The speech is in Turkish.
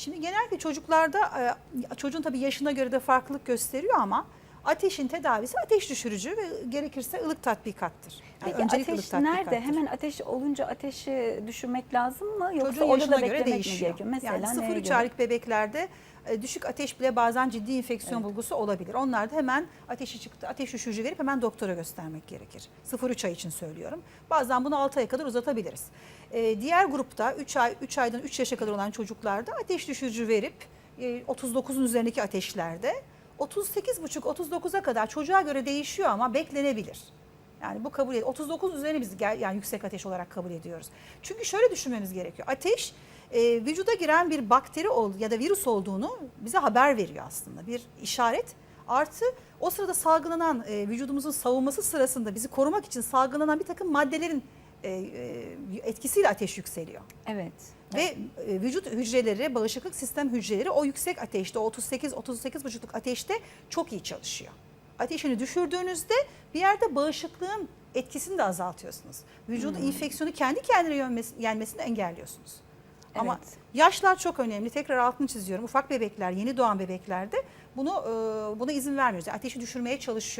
Şimdi genellikle çocuklarda e, çocuğun tabii yaşına göre de farklılık gösteriyor ama ateşin tedavisi ateş düşürücü ve gerekirse ılık tatbikattır. Yani Peki öncelikle ateş ılık nerede? Hemen ateş olunca ateşi düşürmek lazım mı? Yoksa Çocuğun orada da göre beklemek mi değişiyor. gerekiyor? Mesela yani neye 0-3 göre? aylık bebeklerde e, düşük ateş bile bazen ciddi infeksiyon Evet. bulgusu olabilir. Onlar da hemen ateşi çıktı, ateş düşürücü verip hemen doktora göstermek gerekir. 0-3 ay için söylüyorum. Bazen bunu 6 aya kadar uzatabiliriz. E, diğer grupta 3 ay 3 aydan 3 yaşa kadar olan çocuklarda ateş düşürücü verip e, 39'un üzerindeki ateşlerde 38,5-39'a kadar çocuğa göre değişiyor ama beklenebilir. Yani bu kabul edilir. 39 üzerine biz gel, yani yüksek ateş olarak kabul ediyoruz. Çünkü şöyle düşünmemiz gerekiyor. Ateş e, vücuda giren bir bakteri ol, ya da virüs olduğunu bize haber veriyor aslında. Bir işaret. Artı o sırada salgılanan e, vücudumuzun savunması sırasında bizi korumak için salgılanan bir takım maddelerin e, e, etkisiyle ateş yükseliyor. Evet. Ve e, vücut hücreleri, bağışıklık sistem hücreleri o yüksek ateşte, o 38 38,5'luk ateşte çok iyi çalışıyor. Ateşini düşürdüğünüzde bir yerde bağışıklığın etkisini de azaltıyorsunuz. Vücudun enfeksiyonu kendi kendine yenmesi- yenmesini engelliyorsunuz. Ama Evet. yaşlar çok önemli. Tekrar altını çiziyorum. Ufak bebekler, yeni doğan bebeklerde bunu e, buna izin vermiyoruz. Yani ateşi düşürmeye çalışıyoruz.